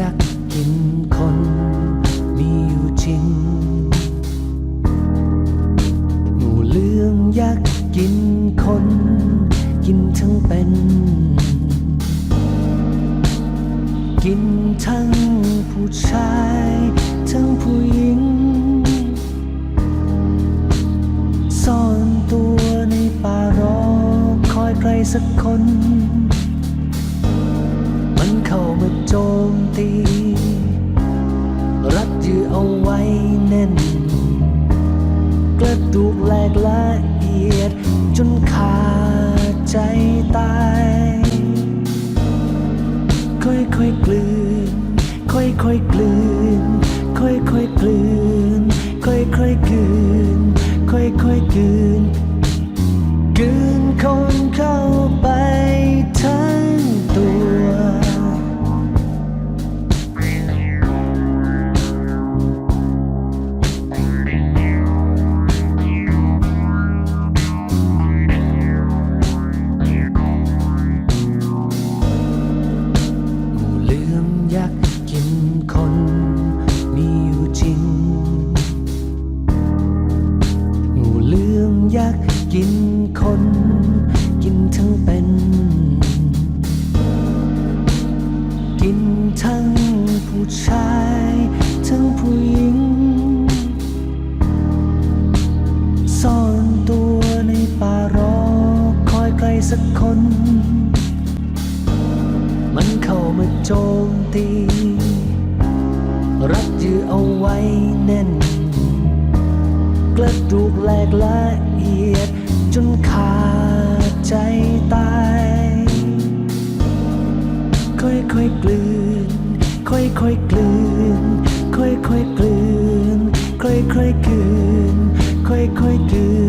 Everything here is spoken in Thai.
ยักกินคนมีอยู่จริง งูเหลือมยักกินคน กินทั้งเป็น กินทั้งผู้ชาย ทั้งผู้หญิง ซ่อนตัวในป่ารอคอยใครสักคน เข้ามาโจมตี รัดยือเอาไว้แน่น กระดูกแหลกละเอียด จนขาดใจตาย ค่อยๆกลืน ค่อยๆกลืน ค่อยๆกลืน ค่อยๆกลืน ผู้ชายทั้งผู้หญิง ซ่อนตัวในป่ารอคอยใครสักคน มันเข้ามาโจมตี รัดยือเอาไว้แน่น กระดูกแหลกละเอียดจนขาด ค่อยค่อยกลืน ค่อยค่อยกลืน ค่อยค่อยกลืน ค่อยค่อยกลืน